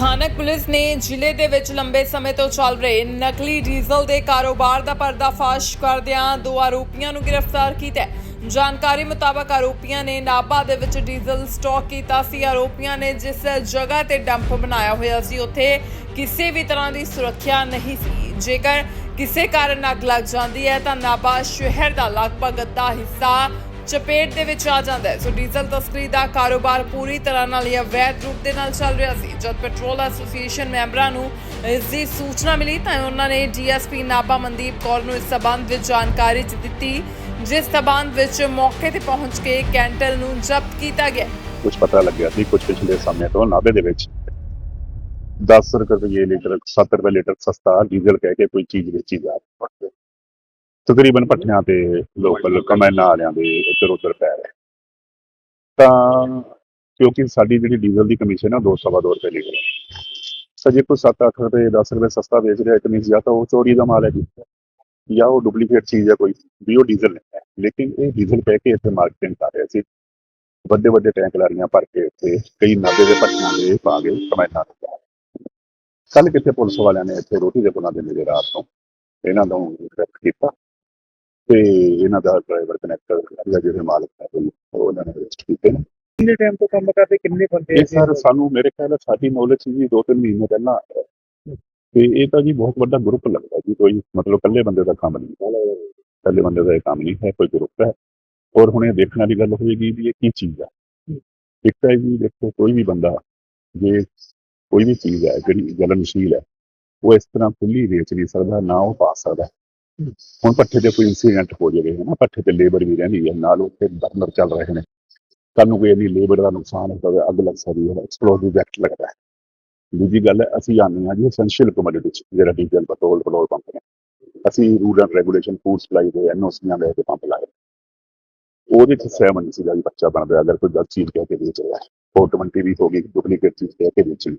ਸਥਾਨਕ ਪੁਲਿਸ ਨੇ ਜ਼ਿਲ੍ਹੇ ਦੇ ਵਿੱਚ ਲੰਬੇ ਸਮੇਂ ਤੋਂ ਚੱਲ ਰਹੇ ਨਕਲੀ ਡੀਜ਼ਲ ਦੇ ਕਾਰੋਬਾਰ ਦਾ ਪਰਦਾਫਾਸ਼ ਕਰਦਿਆਂ ਦੋ ਆਰੋਪੀਆਂ ਨੂੰ ਗ੍ਰਿਫਤਾਰ ਕੀਤਾ ਹੈ। ਜਾਣਕਾਰੀ ਮੁਤਾਬਕ ਆਰੋਪੀਆਂ ਨੇ ਨਾਭਾ ਦੇ ਵਿੱਚ ਡੀਜ਼ਲ ਸਟਾਕ ਕੀਤਾ ਸੀ। ਆਰੋਪੀਆਂ ਨੇ ਜਿਸ ਜਗ੍ਹਾ ਤੇ ਡੰਪ ਬਣਾਇਆ ਹੋਇਆ ਸੀ, ਉੱਥੇ ਕਿਸੇ ਵੀ ਤਰ੍ਹਾਂ ਦੀ ਸੁਰੱਖਿਆ ਨਹੀਂ ਸੀ। ਜੇਕਰ ਕਿਸੇ ਕਾਰਨ ਅੱਗ ਲੱਗ ਜਾਂਦੀ ਹੈ, ਤਾਂ ਨਾਭਾ ਸ਼ਹਿਰ ਦਾ ਲਗਭਗ ਅੱਧਾ ਹਿੱਸਾ ਚਪੇਟ ਦੇ ਵਿੱਚ ਆ ਜਾਂਦਾ ਹੈ। ਸੋ ਡੀਜ਼ਲ ਤਸਕਰੀ ਦਾ ਕਾਰੋਬਾਰ ਪੂਰੀ ਤਰ੍ਹਾਂ ਨਾਲ ਇਹ ਅਵੈਧ ਰੂਪ ਦੇ ਨਾਲ ਚੱਲ ਰਿਹਾ ਸੀ। ਜਦ ਪੈਟਰੋਲ ਐਸੋਸੀਏਸ਼ਨ ਮੈਂਬਰਾਂ ਨੂੰ ਇਸ ਦੀ ਸੂਚਨਾ ਮਿਲੀ ਤਾਂ ਉਹਨਾਂ ਨੇ ਡੀਐਸਪੀ ਨਾਭਾ ਮਨਦੀਪ ਕੌਰ ਨੂੰ ਇਸ ਸਬੰਧ ਵਿੱਚ ਜਾਣਕਾਰੀ ਦਿੱਤੀ, ਜਿਸ ਸਬੰਧ ਵਿੱਚ ਮੌਕੇ ਤੇ ਪਹੁੰਚ ਕੇ ਕੈਂਟਲ ਨੂੰ ਜ਼ਬਤ ਕੀਤਾ ਗਿਆ। ਕੁਝ ਪਤਾ ਲੱਗਿਆ ਸੀ ਕੁਝ ਪਿਛਲੇ ਸਮੇਂ ਤੋਂ ਨਾਭੇ ਦੇ ਵਿੱਚ। 10 ਰੁਪਏ ਲੀਟਰ 7 ਰੁਪਏ ਲੀਟਰ ਸਸਤਾ ਡੀਜ਼ਲ ਕਹਿ ਕੇ ਕੋਈ ਚੀਜ਼ ਵੇਚੀ ਜਾ ਰਹੀ ਹੈ। ਤਕਰੀਬਨ ਪੱਠਿਆਂ ਤੇ ਲੋਕਲ ਕਮੈਨਾ ਵਾਲਿਆਂ ਦੇ ਇੱਧਰ ਉੱਧਰ ਪੈ ਰਹੇ। ਤਾਂ ਕਿਉਂਕਿ ਸਾਡੀ ਜਿਹੜੀ ਡੀਜ਼ਲ ਦੀ ਕਮਿਸ਼ਨ ਆ 202 ਰੁਪਏ ਲੀਟਰ ਹੈ। ਜੇ ਕੋਈ 7-8 ਰੁਪਏ 10 ਰੁਪਏ ਸਸਤਾ ਵੇਚ ਰਿਹਾ ਕਮਿਸ਼ਨ ਜਾਂ ਤਾਂ ਉਹ ਚੋਰੀ ਦਾ ਮਾਲ ਹੈ ਜੀ, ਜਾਂ ਉਹ ਡੁਪਲੀਕੇਟ ਚੀਜ਼ ਹੈ ਕੋਈ, ਵੀ ਉਹ ਡੀਜ਼ਲ ਨਹੀਂ ਹੈ। ਲੇਕਿਨ ਇਹ ਡੀਜ਼ਲ ਕਹਿ ਕੇ ਇੱਥੇ ਮਾਰਕੀਟਿੰਗ ਕਰ ਰਿਹਾ ਸੀ। ਵੱਡੇ ਵੱਡੇ ਟੈਂਕ ਲਾਰੀਆਂ ਭਰ ਕੇ ਇੱਥੇ, ਕਈ ਨਾਭੇ ਦੇ ਪੱਟੀਆਂ ਦੇ ਪਾ ਕੇ ਕਮੈਨਾਂ ਦੇ ਕੱਲ ਕਿੱਥੇ ਪੁਲਿਸ ਵਾਲਿਆਂ ਨੇ ਇੱਥੇ ਰੋਟੀ ਦੇ ਪੁਨਾਂ ਦੇ ਨੇੜੇ ਰਾਤ ਤੋਂ, ਇਹਨਾਂ ਨੂੰ ਅਰੈਸਟ ਕੀਤਾ। ਤੇ ਇਹਨਾਂ ਦਾ ਡਰਾਈਵਰ ਕਨੈਕਟਰ ਜਾਂ ਜਿਹੜੇ ਮਾਲਕ ਹੈ ਉਹ ਉਹਨਾਂ ਨੇ ਅਰੈਸਟ ਕੀਤੇ ਨੇ। ਕਿੰਨੇ ਟਾਈਮ ਤੋਂ ਕੰਮ ਕਰਦੇ ਕਿੰਨੇ ਬੰਦੇ ਇਹ ਸਰ ਸਾਨੂੰ ਮੇਰੇ ਖਿਆਲ ਨਾਲ ਸਾਡੀ ਨੌਲੇਜ ਜੀ ਦੋ ਤਿੰਨ ਮਹੀਨੇ ਪਹਿਲਾਂ। ਤੇ ਇਹ ਤਾਂ ਜੀ ਬਹੁਤ ਵੱਡਾ ਗਰੁੱਪ ਲੱਗਦਾ ਜੀ ਕੋਈ ਮਤਲਬ ਇਕੱਲੇ ਬੰਦੇ ਦਾ ਕੰਮ ਨਹੀਂ ਇਕੱਲੇ ਬੰਦੇ ਦਾ ਇਹ ਕੰਮ ਨਹੀਂ ਹੈ ਕੋਈ ਗਰੁੱਪ ਹੈ। ਔਰ ਹੁਣ ਇਹ ਦੇਖਣ ਵਾਲੀ ਗੱਲ ਹੋਏਗੀ ਵੀ ਇਹ ਕੀ ਚੀਜ਼ ਹੈ। ਇੱਕ ਤਾਂ ਜੀ ਦੇਖੋ ਕੋਈ ਵੀ ਬੰਦਾ ਜੇ ਕੋਈ ਵੀ ਚੀਜ਼ ਹੈ ਜਿਹੜੀ ਜਲਨਸ਼ੀਲ ਹੈ ਉਹ ਇਸ ਤਰ੍ਹਾਂ ਖੁੱਲੀ ਵੇਚ ਨਹੀਂ ਸਕਦਾ ਨਾ ਉਹ ਪਾ ਸਕਦਾ। ਹੁਣ ਪੱਠੇ ਤੇ ਕੋਈ ਇਨਸੀਡੈਂਟ ਹੋ ਜਾਵੇ ਹੈ ਨਾ ਪੱਠੇ ਤੇ ਲੇਬਰ ਵੀ ਰਹਿੰਦੀ ਹੈ, ਨਾਲ ਉੱਥੇ ਬਰਨਰ ਚੱਲ ਰਹੇ ਨੇ। ਕੱਲ ਕੋਈ ਇੰਨੀ ਲੇਬਰ ਦਾ ਨੁਕਸਾਨ ਹੋ ਜਾਵੇ ਅੱਗ ਲੱਗ ਸਕਦੀ ਹੈ ਐਕਸਪਲੋਸਿਵ ਐਕਟ ਲੱਗਦਾ ਹੈ। ਦੂਜੀ ਗੱਲ ਹੈ, ਅਸੀਂ ਆਉਂਦੇ ਹਾਂ ਜੀ ਐਸੈਂਸ਼ੀਅਲ ਕਮੋਡਿਟੀ ਜਿਹੜਾ ਡੀਜ਼ਲ ਪੈਟਰੋਲ ਪੈਟਰੋਲ ਪੰਪ ਨੇ। ਅਸੀਂ rule and regulation food supply ਦੇ ਐਨਓਸੀਆਂ ਦੇ ਕੇ ਪੰਪ ਲਾਏ। ਉਹਦੇ ਚ ਸਹਿਮਤ ਸੀਗਾ ਵੀ ਬੱਚਾ ਬਣਦਾ, ਅਗਰ ਕੋਈ ਗਲਤ ਚੀਜ਼ ਕਹਿ ਕੇ ਵੇਚ ਰਿਹਾ ਹੈ। ਫੋਰਟਮੈਂਟੀ ਵੀ ਹੋ ਗਈ ਡੁਪਲੀਕੇਟ ਚੀਜ਼ ਕਹਿ ਕੇ ਵੇਚਣੀ।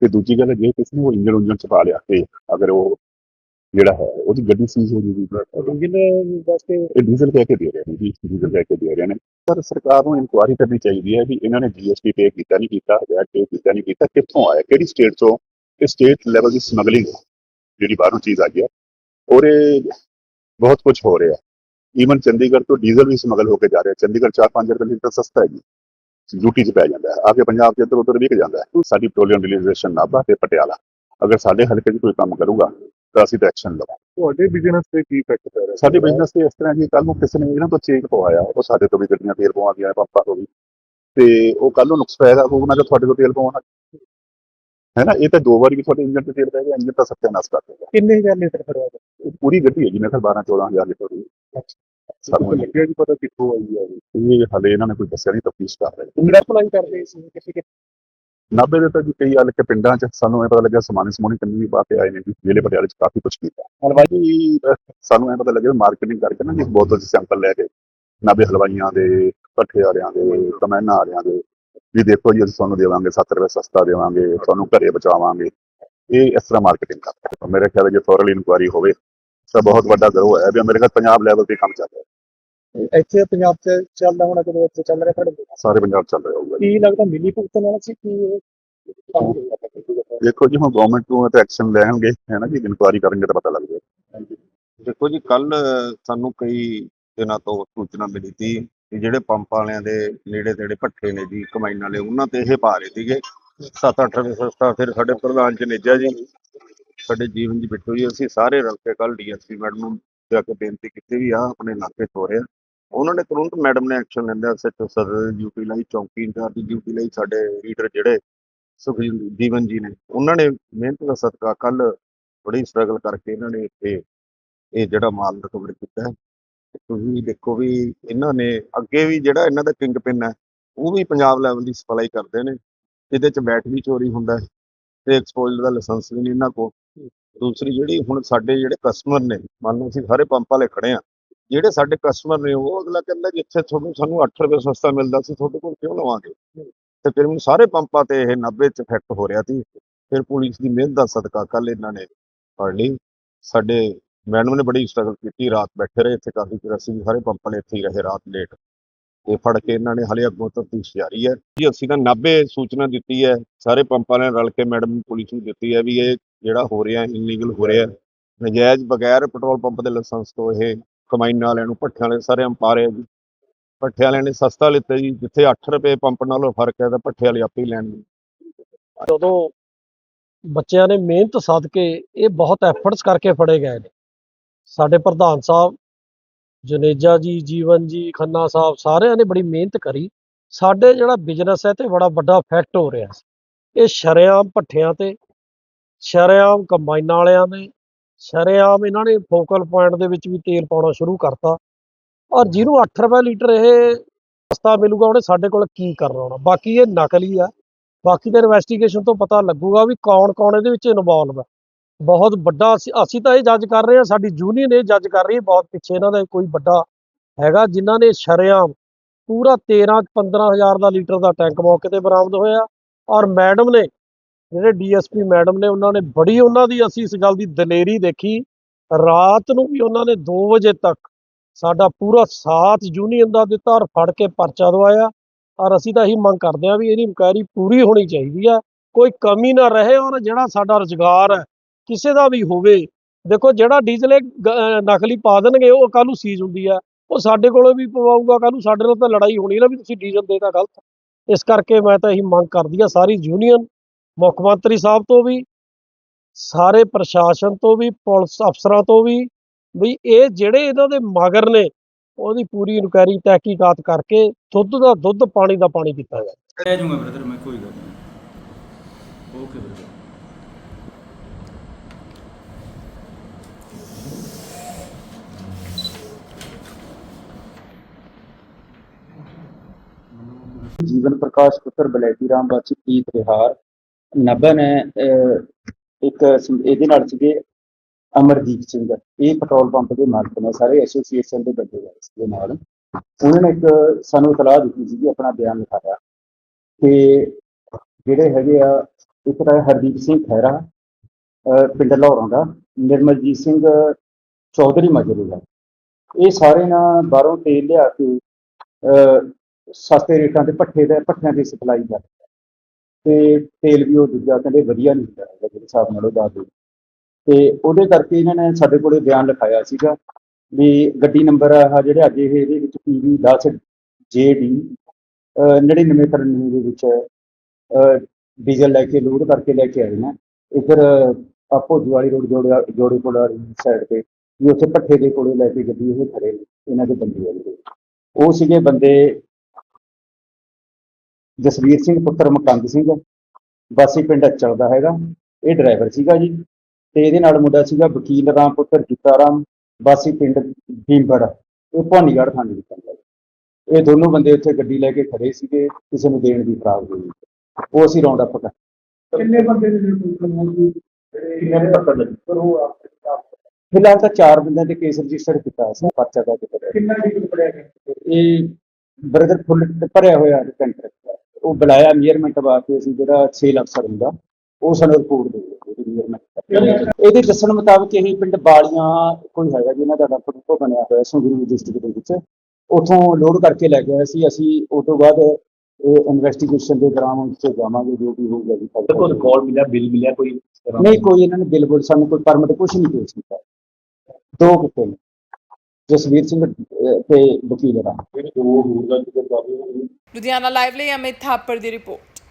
ਤੇ ਦੂਜੀ ਗੱਲ ਜੇ ਕਿਸੇ ਨੇ ਉਹ ਇੰਜਨ ਉਂਜਨ ਚ ਪਾ ਲਿਆ, ਤੇ ਅਗਰ ਉਹ ਜਿਹੜਾ ਹੈ ਉਹਦੀ ਗੱਡੀ ਸੀਜ਼ ਹੋ ਜੂਗੀ ਇੰਜਨ ਵਾਸਤੇ ਇਹ ਡੀਜ਼ਲ ਕਹਿ ਕੇ ਦੇ ਰਹੇ ਨੇ ਜੀ ਡੀਜ਼ਲ ਕਹਿ ਕੇ ਦੇ ਰਹੇ ਨੇ। ਪਰ ਸਰਕਾਰ ਨੂੰ ਇਨਕੁਆਇਰੀ ਕਰਨੀ ਚਾਹੀਦੀ ਹੈ ਵੀ ਇਹਨਾਂ ਨੇ ਜੀਐਸਟੀ ਪੇ ਕੀਤਾ ਨਹੀਂ ਕੀਤਾ ਵੈਟ ਪੇ ਕੀਤਾ ਨਹੀਂ ਕੀਤਾ ਕਿੱਥੋਂ ਆਇਆ ਕਿਹੜੀ ਸਟੇਟ ਤੋਂ ਇਹ ਸਟੇਟ ਲੈਵਲ ਦੀ ਸਮਗਲਿੰਗ ਜਿਹੜੀ ਬਾਹਰੋਂ ਚੀਜ਼ ਆ ਗਈ ਹੈ ਔਰ ਇਹ ਬਹੁਤ ਕੁਝ ਹੋ ਰਿਹਾ। ਈਵਨ ਚੰਡੀਗੜ੍ਹ ਤੋਂ ਡੀਜ਼ਲ ਵੀ ਸਮਗਲ ਹੋ ਕੇ ਜਾ ਰਿਹਾ ਚੰਡੀਗੜ੍ਹ 4-5 ਰੁਪਏ ਲੀਟਰ ਸਸਤਾ ਹੈ ਜੀ। ਯੂਟੀ 'ਚ ਪੈ ਜਾਂਦਾ ਹੈ ਆ ਕੇ ਪੰਜਾਬ 'ਚ ਇੱਧਰ ਉੱਧਰ ਵਿਕ ਜਾਂਦਾ ਹੈ। ਸਾਡੀ ਪੈਟਰੋਲੀਅਮ ਰਿਲੀਜ਼ੇਸ਼ਨ ਨਾਭਾ ਤੇ ਪਟਿਆਲਾ। ਅਗਰ ਸਾਡੇ ਹਲਕੇ 'ਚ ਕੋਈ ਕੰਮ ਕਰੂਗਾ ਤਾਂ ਅਸੀਂ ਤਾਂ ਐਕਸ਼ਨ ਲਵਾਂਗੇ। ਤੁਹਾਡੇ ਬਿਜ਼ਨਸ ਤੇ ਕੀ ਇਫੈਕਟ ਪੈ ਰਿਹਾ? ਸਾਡੇ ਬਿਜ਼ਨਸ ਤੇ ਇਸ ਤਰ੍ਹਾਂ ਜੀ ਕੱਲ ਨੂੰ ਕਿਸੇ ਨੇ ਇਹਨਾਂ ਤੋਂ ਚੇਕ ਪਵਾਇਆ ਉਹ ਸਾਡੇ ਤੋਂ ਵੀ ਗੱਡੀਆਂ ਤੇਲ ਪਵਾਉਂਦੀਆਂ ਪੰਪਾਂ ਤੋਂ ਵੀ। ਤੇ ਉਹ ਕੱਲ ਨੂੰ ਨੁਕਸ ਪੈਦਾ ਹੋਊ ਨਾ ਕਿ ਤੁਹਾਡੇ ਤੋਂ ਤੇਲ ਪਵਾਉਣਾ। ਹੈ ਨਾ? ਇਹ ਤਾਂ ਦੋ ਵਾਰੀ ਵੀ ਤੁਹਾਡੇ ਇੰਜਨ ਤੇ ਤੇਲ ਪੈ ਗਿਆ ਇੰਜਨ ਤਾਂ ਸੱਤਿਆਨਾਸ਼ ਕਰ ਦੇਗਾ ਕਿੰਨੇ ਹਜ਼ਾਰ ਲੀਟਰ ਖੜਵਾ ਇਹ ਪੂਰੀ ਗੱਡੀ ਹੈ ਜੀ ਮੇਰੇ ਖਿਆਲ 12 14000 ਲੀਟਰ ਦੀ। ਸਾਨੂੰ ਲੱਗਿਆ ਜੀ ਪਤਾ ਕਿੱਥੋਂ ਆਈ ਹੈ ਇਹ। ਹਲੇ ਇਹਨਾਂ ਨੇ ਕੋਈ ਦੱਸਿਆ ਨਹੀਂ ਤਫਤੀਸ਼ ਕਰ ਰਹੇ। ਇੰਗਰਾ ਅਪਲਾਈ ਕਰਦੇ ਸੀ ਕਿਸੇ ਕਿਸੇ ਨਾਭੇ ਦੇ ਤਾਂ ਜੀ ਕਈ ਹਲ ਕੇ ਪਿੰਡਾਂ 'ਚ ਸਾਨੂੰ ਇਹ ਪਤਾ ਲੱਗਿਆ ਸਮਾਨੀ ਸਮੂਨੀ ਕੰਨੀ ਵੀ ਪਾ ਆਏ ਨੇ ਜੀ, ਜ਼ਿਲ੍ਹੇ ਪਟਿਆਲੇ 'ਚ ਕਾਫੀ ਕੁਝ ਕੀਤਾ। ਹਲਵਾਈ ਸਾਨੂੰ ਇਹ ਪਤਾ ਲੱਗਿਆ ਮਾਰਕੀਟਿੰਗ ਕਰਕੇ ਨਾ ਜੀ ਬੋਤਲ 'ਚ ਸੈਂਪਲ ਲੈ ਕੇ, ਨਾਭੇ ਹਲਵਾਈਆਂ ਦੇ ਪੱਠੇ ਵਾਲਿਆਂ ਦੇ ਕਮੈਨਾ ਵਾਲਿਆਂ ਦੇ, ਵੀ ਦੇਖੋ ਜੀ ਅਸੀਂ ਤੁਹਾਨੂੰ ਦੇਵਾਂਗੇ 7 ਰੁਪਏ ਸਸਤਾ ਦੇਵਾਂਗੇ, ਤੁਹਾਨੂੰ ਘਰੇ ਬਚਾਵਾਂਗੇ ਇਹ ਇਸ ਤਰ੍ਹਾਂ ਮਾਰਕੀਟਿੰਗ ਕਰਦੇ ਮੇਰੇ ਖਿਆਲ ਹੈ ਜੇ ਥੋਰਲ ਇਨਕੁਆਰੀ ਹੋਵੇ, ਤਾਂ ਬਹੁਤ ਵੱਡਾ ਗਰੋਹ ਹੈ ਵੀ ਮੇਰੇ ਖਿਆਲ ਪੰਜਾਬ ਲੈਵਲ ਤੇ ਕੰਮ ਚੱਲ ਰਿਹਾ। ਇੱਥੇ ਪੰਜਾਬ 'ਚ ਚੱਲਦਾ ਹੋਣਾ ਜਦੋਂ ਇੱਥੇ ਚੱਲ ਰਿਹਾ ਤੁਹਾਡੇ ਸਾਰੇ ਪੰਜਾਬ ਚੱਲ ਰਿਹਾ ਹੋਊਗਾ ਜੀ। ਕੀ ਲੱਗਦਾ ਮਿਲੀ ਭੁਗਤਣ ਵਾਲਾ ਸੀ ਕਿ ਇਹ? ਦੇਖੋ ਜੀ ਹੁਣ ਗਵਰਨਮੈਂਟ ਨੂੰ ਤੇ ਐਕਸ਼ਨ ਲੈਣਗੇ ਹੈ ਨਾ ਜੀ ਇਨਕੁਆਰੀ ਕਰਨਗੇ ਤਾਂ ਪਤਾ ਲੱਗ ਜਾਏਗਾ। ਦੇਖੋ ਜੀ ਕੱਲ ਸਾਨੂੰ ਕਈ ਦਿਨਾਂ ਤੋਂ ਸੂਚਨਾ ਮਿਲੀ ਸੀ ਕਿ ਜਿਹੜੇ ਪੰਪ ਵਾਲਿਆਂ ਦੇ ਨੇੜੇ ਤੇੜੇ ਭੱਠੇ ਨੇ ਜੀ ਕਮਾਈਨ ਵਾਲੇ ਉਹਨਾਂ ਤੇ ਇਹ ਪਾ ਰਹੇ ਸੀਗੇ। 7-8 ਰੁਪਏ ਸਸਤਾ ਫਿਰ ਸਾਡੇ ਪ੍ਰਧਾਨ ਜਨੇਜਾ ਜੀ। ਸਾਡੇ ਜੀਵਨ ਜੀ ਬਿੱਟੂ ਜੀ ਅਸੀਂ ਸਾਰੇ ਰਲ ਕੇ ਕੱਲ ਡੀਐਸਪੀ ਮੈਡਮ ਨੂੰ ਜਾ ਕੇ ਬੇਨਤੀ ਕੀਤੀ ਵੀ ਆ ਆਪਣੇ ਇਲਾਕੇ 'ਚ ਹੋ ਰਿਹਾ। ਉਹਨਾਂ ਨੇ ਤੁਰੰਤ ਮੈਡਮ ਨੇ ਐਕਸ਼ਨ ਲੈਂਦਾ ਸੈਕਟਰ ਸਦਰ ਡਿਊਟੀ ਲਈ, ਚੌਂਕੀ ਇੰਚਾਰਜ ਦੀ ਡਿਊਟੀ ਲਈ, ਸਾਡੇ ਲੀਡਰ ਜਿਹੜੇ ਸੁਖਜੀਤ ਜੀਵਨ ਜੀ ਨੇ, ਉਹਨਾਂ ਨੇ ਮਿਹਨਤ ਦਾ ਸਦਕਾ ਕੱਲ ਬੜੀ ਸਟਰਗਲ ਕਰਕੇ ਇਹਨਾਂ ਨੇ ਇੱਥੇ ਇਹ ਜਿਹੜਾ ਮਾਲ ਰਿਕਵਰ ਕੀਤਾ ਹੈ। ਤੁਸੀਂ ਦੇਖੋ ਵੀ ਇਹਨਾਂ ਨੇ ਅੱਗੇ ਵੀ ਜਿਹੜਾ ਇਹਨਾਂ ਦਾ ਕਿੰਗ ਪਿੰਨ ਹੈ, ਉਹ ਵੀ ਪੰਜਾਬ ਲੈਵਲ ਦੀ ਸਪਲਾਈ ਕਰਦੇ ਨੇ ਇਹਦੇ ਚ ਬੈਟ ਵੀ ਚੋਰੀ ਹੁੰਦਾ ਹੈ ਤੇ ਐਕਸਪੋਜ਼ਰ ਦਾ ਲਾਇਸੈਂਸ ਵੀ ਨਹੀਂ ਇਹਨਾਂ ਕੋਲ। ਦੂਸਰੀ ਜਿਹੜੀ ਹੁਣ ਸਾਡੇ ਜਿਹੜੇ ਕਸਟਮਰ ਨੇ, ਮੰਨ ਲਓ ਅਸੀਂ ਸਾਰੇ ਪੰਪ ਵਾਲੇ ਖੜੇ ਆ ਜਿਹੜੇ ਸਾਡੇ ਕਸਟਮਰ ਨੇ ਉਹ ਅਗਲਾ ਕਹਿੰਦਾ ਜਿੱਥੇ ਤੁਹਾਨੂੰ, ਸਾਨੂੰ 8 ਰੁਪਏ ਸਸਤਾ ਮਿਲਦਾ ਸੀ, ਤੁਹਾਡੇ ਕੋਲ ਕਿਉਂ ਲਵਾਂਗੇ? ਤੇ ਫਿਰ ਮੈਨੂੰ ਸਾਰੇ ਪੰਪਾਂ ਤੇ ਇਹ 90 ਚ ਇਫੈਕਟ ਹੋ ਰਿਹਾ ਸੀ। ਫਿਰ ਪੁਲਿਸ ਦੀ ਮਿਹਨਤ ਦਾ ਸਦਕਾ ਕੱਲ ਇਹਨਾਂ ਨੇ ਫੜ ਲਈ। ਸਾਡੇ ਮੈਡਮ ਨੇ ਬੜੀ ਸਟਰਗਲ ਕੀਤੀ, ਰਾਤ ਬੈਠੇ ਰਹੇ ਇੱਥੇ ਕਾਫੀ ਚਿਰ ਅਸੀਂ ਵੀ ਸਾਰੇ ਪੰਪਾਂ ਵਾਲੇ ਇੱਥੇ ਹੀ ਰਹੇ ਰਾਤ ਲੇਟ ਤੇ ਫੜ ਕੇ ਇਹਨਾਂ ਨੇ ਹਲੇ ਅੱਗੋਂ ਤਫਤੀਸ਼ ਜਾਰੀ ਹੈ। ਜੀ ਅਸੀਂ ਤਾਂ 90 ਸੂਚਨਾ ਦਿੱਤੀ ਹੈ, ਸਾਰੇ ਪੰਪਾਂ ਨੇ ਰਲ ਕੇ ਮੈਡਮ ਨੂੰ ਪੁਲਿਸ ਨੂੰ ਦਿੱਤੀ ਹੈ ਵੀ ਇਹ ਜਿਹੜਾ ਹੋ ਰਿਹਾ ਇਲੀਗਲ ਹੋ ਰਿਹਾ। ਨਜਾਇਜ਼ ਬਗੈਰ ਪੈਟਰੋਲ ਪੰਪ ਦੇ ਲਾਇਸੈਂਸ ਤੋਂ ਇਹ ਕਮਾਈਨ ਵਾਲਿਆਂ ਨੂੰ ਭੱਠਿਆਂ ਵਾਲੇ ਸਾਰੇ ਪਾ ਜੀ। ਭੱਠੇ ਵਾਲਿਆਂ ਨੇ ਸਸਤਾ ਲਿੱਤਾ ਜੀ, ਜਿੱਥੇ 8 ਰੁਪਏ ਪੰਪ ਨਾਲੋਂ ਫ਼ਰਕ ਹੈ ਤਾਂ ਭੱਠੇ ਵਾਲੇ ਆਪੇ ਹੀ ਲੈਣਗੇ ਜਦੋਂ ਬੱਚਿਆਂ ਨੇ ਮਿਹਨਤ ਸਦਕੇ ਇਹ ਬਹੁਤ ਐਫਰਟਸ ਕਰਕੇ ਫੜੇ ਗਏ ਨੇ। ਸਾਡੇ ਪ੍ਰਧਾਨ ਸਾਹਿਬ, ਜਨੇਜਾ ਜੀ, ਜੀਵਨ ਜੀ, ਖੰਨਾ ਸਾਹਿਬ ਸਾਰਿਆਂ ਨੇ ਬੜੀ ਮਿਹਨਤ ਕਰੀ। ਸਾਡੇ ਜਿਹੜਾ ਬਿਜ਼ਨਸ ਹੈ ਤੇ ਬੜਾ ਵੱਡਾ ਇਫੈਕਟ ਹੋ ਰਿਹਾ ਸੀ। ਇਹ ਸ਼ਰੇਆਮ ਭੱਠਿਆਂ ਤੇ, ਸ਼ਰੇਆਮ ਕੰਬਾਈਨਾਂ ਵਾਲਿਆਂ ਨੇ ਸ਼ਰੇਆਮ ਇਹਨਾਂ ਨੇ ਫੋਕਲ ਪੁਆਇੰਟ ਦੇ ਵਿੱਚ ਵੀ ਤੇਲ ਪਾਉਣਾ ਸ਼ੁਰੂ ਕਰਤਾ। ਔਰ ਜਿਹਨੂੰ 8 ਰੁਪਏ ਲੀਟਰ ਇਹ ਸਸਤਾ ਮਿਲੂਗਾ ਉਹਨੇ ਸਾਡੇ ਕੋਲ ਕੀ ਕਰਨਾ ਹੋਣਾ? ਬਾਕੀ ਇਹ ਨਕਲੀ ਆ। ਬਾਕੀ ਤਾਂ ਇਨਵੈਸਟੀਗੇਸ਼ਨ ਤੋਂ ਪਤਾ ਲੱਗੂਗਾ ਵੀ ਕੌਣ ਕੌਣ ਇਹਦੇ ਵਿੱਚ ਇਨਵੋਲਵ ਹੈ ਬਹੁਤ ਵੱਡਾ ਅਸੀਂ ਤਾਂ ਇਹ ਜੱਜ ਕਰ ਰਹੇ ਹਾਂ ਸਾਡੀ ਯੂਨੀਅਨ ਇਹ ਜੱਜ ਕਰ ਰਹੀ ਹੈ ਬਹੁਤ ਪਿੱਛੇ ਇਹਨਾਂ ਦਾ ਕੋਈ ਵੱਡਾ ਹੈਗਾ ਜਿਨ੍ਹਾਂ ਨੇ ਸ਼ਰੇਆਮ ਪੂਰਾ 13 15000 ਦਾ ਲੀਟਰ ਦਾ ਟੈਂਕ ਮੌਕੇ ਤੇ ਬਰਾਮਦ ਹੋਇਆ। ਔਰ ਮੈਡਮ ਨੇ ਜਿਹੜੇ ਡੀਐਸਪੀ ਮੈਡਮ ਨੇ ਉਹਨਾਂ ਨੇ ਬੜੀ ਉਹਨਾਂ ਦੀ ਅਸੀਂ ਇਸ ਗੱਲ ਦੀ ਦਲੇਰੀ ਦੇਖੀ। ਰਾਤ ਨੂੰ ਵੀ ਉਹਨਾਂ ਨੇ 2 ਵਜੇ ਤੱਕ ਸਾਡਾ ਪੂਰਾ ਸਾਥ ਯੂਨੀਅਨ ਦਾ ਦਿੱਤਾ ਔਰ ਫੜ ਕੇ ਪਰਚਾ ਦਵਾਇਆ। ਔਰ ਅਸੀਂ ਤਾਂ ਇਹੀ ਮੰਗ ਕਰਦੇ ਹਾਂ ਵੀ ਇਹਦੀ ਇਨਕੁਆਇਰੀ ਪੂਰੀ ਹੋਣੀ ਚਾਹੀਦੀ ਆ ਕੋਈ ਕਮੀ ਨਾ ਰਹੇ ਔਰ ਜਿਹੜਾ ਸਾਡਾ ਰੁਜ਼ਗਾਰ ਹੈ, ਕਿਸੇ ਦਾ ਵੀ ਹੋਵੇ। ਦੇਖੋ ਜਿਹੜਾ ਡੀਜ਼ਲ ਇਹ ਗ- ਨਕਲੀ ਪਾ ਦੇਣਗੇ, ਉਹ ਕੱਲ੍ਹ ਨੂੰ ਸੀਜ਼ ਹੁੰਦੀ ਆ ਉਹ ਸਾਡੇ ਕੋਲੋਂ ਵੀ ਪਵਾਊਗਾ, ਕੱਲ੍ਹ ਨੂੰ ਸਾਡੇ ਨਾਲ ਤਾਂ ਲੜਾਈ ਹੋਣੀ ਨਾ ਵੀ ਤੁਸੀਂ ਡੀਜ਼ਲ ਦੇਤਾ ਗਲਤ। ਇਸ ਕਰਕੇ ਮੈਂ ਤਾਂ ਇਹੀ ਮੰਗ ਕਰਦੀ ਆ ਸਾਰੀ ਯੂਨੀਅਨ ਮੁੱਖ ਮੰਤਰੀ ਸਾਹਿਬ ਤੋਂ ਵੀ ਸਾਰੇ ਪ੍ਰਸ਼ਾਸਨ ਤੋਂ ਵੀ ਪੁਲਿਸ ਅਫਸਰਾਂ ਤੋਂ ਵੀ ਵੀ ਇਹ ਜਿਹੜੇ ਇਹਨਾਂ ਦੇ ਮਗਰ ਨੇ ਉਹਦੀ ਪੂਰੀ ਇਨਕੁਆਇਰੀ ਤਹਿਕੀਕਾਤ ਕਰਕੇ ਦੁੱਧ ਦਾ ਦੁੱਧ ਪਾਣੀ ਦਾ ਪਾਣੀ ਕੀਤਾ ਜਾਵੇ। ਲੈ ਜਾਊਂਗਾ ਬ੍ਰਦਰ ਮੈਂ ਕੋਈ ਗੱਲ ਨਹੀਂ। Okay brother. ਜੀਵਨ ਪ੍ਰਕਾਸ਼ ਪੁੱਤਰ ਬਲੈਤੀ ਰਾਮ ਵਾਸੀ ਪ੍ਰੀਤ ਵਿਹਾਰ ਨਭਨ ਅਹ, ਇੱਕ ਇਹਦੇ ਨਾਲ ਸੀਗੇ ਅਮਰਜੀਤ ਸਿੰਘ। ਇਹ ਪੈਟਰੋਲ ਪੰਪ ਦੇ ਮਾਲਕ ਨੇ ਸਾਰੇ ਐਸੋਸੀਏਸ਼ਨ ਦੇ ਬੰਦੇ ਆਏ ਸੀਗੇ ਨਾਲ। ਉਹਨਾਂ ਨੇ ਇੱਕ ਸਾਨੂੰ ਇਤਲਾਹ ਦਿੱਤੀ ਸੀ ਆਪਣਾ ਬਿਆਨ ਲਿਖਾਇਆ। ਕਿ ਜਿਹੜੇ ਹੈਗੇ ਆ ਇੱਕ ਤਾਂ ਹਰਦੀਪ ਸਿੰਘ ਖਹਿਰਾ ਪਿੰਡ ਲਾਹੌਰਾਂ ਦਾ ਨਿਰਮਲਜੀਤ ਸਿੰਘ ਚੌਧਰੀ ਮਜਰੂ ਦਾ ਇਹ ਸਾਰੇ ਨਾ ਬਾਹਰੋਂ ਤੇਲ ਲਿਆ ਕੇ ਸਸਤੇ ਰੇਟਾਂ ਤੇ ਭੱਠੇ ਦੇ ਭੱਠਿਆਂ ਦੀ ਸਪਲਾਈ ਕਰਦੇ ਤੇ ਤੇਲ ਵੀ ਉਹ ਦੂਜਾ ਕਹਿੰਦੇ ਵਧੀਆ ਨਹੀਂ ਹੁੰਦਾ ਹੈਗਾ ਜਿਹੜੇ ਹਿਸਾਬ ਨਾਲ ਉਹ ਦੱਸਦੇ ਤੇ ਉਹਦੇ ਕਰਕੇ ਇਹਨਾਂ ਨੇ ਸਾਡੇ ਕੋਲੇ ਬਿਆਨ ਲਿਖਾਇਆ ਸੀਗਾ ਵੀ ਗੱਡੀ ਨੰਬਰ ਆ ਜਿਹੜੇ ਅੱਜ ਇਹ ਇਹਦੇ ਵਿੱਚ ਪੀਵੀ 10 ਜੇਡੀ 9993 ਦੇ ਵਿੱਚ ਅਹ, ਡੀਜ਼ਲ ਲੈ ਕੇ ਲੋਡ ਕਰਕੇ ਲੈ ਕੇ ਆਏ ਨੇ। ਇੱਧਰ ਆਪੋ ਜਵਾਲੀ ਰੋਡ ਜੋੜੇ ਜੋੜੇ ਕੋਲ ਵਾਲੀ ਸਾਈਡ ਤੇ ਵੀ ਉੱਥੇ ਭੱਠੇ ਦੇ ਕੋਲੇ ਲੈ ਕੇ ਗੱਡੀ ਉਹ ਖੜੇ ਨੇ ਇਹਨਾਂ ਦੇ ਬੰਦੇ ਆ ਉਹ ਸੀਗੇ ਬੰਦੇ ਜਸਵੀਰ ਸਿੰਘ ਪੁੱਤਰ ਮਕੰਦ ਸਿੰਘ ਵਾਸੀ ਪਿੰਡ ਅਚਲ ਦਾ ਹੈਗਾ। ਇਹ ਡਰਾਈਵਰ ਸੀਗਾ ਜੀ। ਤੇ ਇਹਦੇ ਨਾਲ ਮੁੰਡਾ ਸੀਗਾ ਵਕੀਲ ਰਾਮ ਪੁੱਤਰ ਜੀਤਾ ਰਾਮ। ਵਾਸੀ ਪਿੰਡ ਭੀਮਗੜ ਇਹ ਭਾਨੀਗੜ੍ਹ ਥਾਣੇ ਵਿੱਚ ਜੀ। ਇਹ ਦੋਨੋਂ ਬੰਦੇ ਉੱਥੇ ਗੱਡੀ ਲੈ ਕੇ ਖੜੇ ਸੀਗੇ। ਕਿਸੇ ਨੂੰ ਦੇਣ ਦੀ ਫਰਾਗ ਹੋਈ ਉਹ ਅਸੀਂ ਰੌਂਡ ਅਪ ਕਰ ਕਿੰਨੇ ਬੰਦੇ ਨੇ ਕਿੰਨੇ ਪਤਾ ਲੱਗ ਫਿਲਹਾਲ ਤਾਂ ਚਾਰ ਬੰਦਿਆਂ ਤੇ ਕੇਸ ਰਜਿਸਟਰ ਕੀਤਾ ਸੀ। ਪਰਚਾ ਦਾ ਕਿੰਨਾ ਲੀਟਰ ਪੜਿਆ ਇਹ ਬਰਦਰ ਫੁੱਲ ਭਰਿਆ ਹੋਇਆ ਟੈਂਕਰ ਉਹ ਬੁਲਾਇਆ ਮੀਅਰਮੈਂਟ ਵਾਸਤੇ ਅਸੀਂ ਜਿਹੜਾ ਸੇਲ ਅਫਸਰ ਹੁੰਦਾ ਉਹ ਸਾਨੂੰ ਰਿਪੋਰਟ ਦੇ ਦਿਓ ਮੀਅਰਮੈਂਟ ਇਹਦੇ ਦੱਸਣ ਮੁਤਾਬਕ ਇਹ ਪਿੰਡ ਬਾਲੀਆਂ ਕੋਈ ਹੈਗਾ ਜਿਹਨਾਂ ਦਾ ਡਾਕਟਰ ਤੋਂ ਬਣਿਆ ਹੋਇਆ ਸੰਗਰੂਰ ਡਿਸਟ੍ਰਿਕਟ ਦੇ ਵਿੱਚ। ਉਥੋਂ ਲੋਡ ਕਰਕੇ ਲੈ ਗਿਆ ਸੀ ਅਸੀਂ ਉਸ ਤੋਂ ਬਾਅਦ ਇਹ ਇਨਵੈਸਟੀਗੇਸ਼ਨ ਦੇ ਦੌਰਾਨ ਉਸ ਤੇ ਜਾਵਾਂਗੇ ਜੋ ਵੀ ਹੋਊਗਾ ਜੀ। ਕੋਈ ਰਿਕਾਰਡ ਮਿਲਿਆ ਬਿੱਲ ਮਿਲਿਆ ਕੋਈ ਨਹੀਂ ਕੋਈ ਇਹਨਾਂ ਨੇ ਬਿੱਲ ਬੁੱਲ ਸਾਨੂੰ ਕੋਈ ਪਰਮਿਟ ਕੁਝ ਨਹੀਂ ਪੇਸ਼ ਕੀਤਾ ਦੋ ਕਿਤੇ ਜਸਵੀਰ ਸਿੰਘ ਤੇ ਵਕੀਲ ਰਾਮ ਲੁਧਿਆਣਾ ਲਾਈਵ ਲਈ ਅਮਿਤ ਥਾਪਰ ਦੀ ਰਿਪੋਰਟ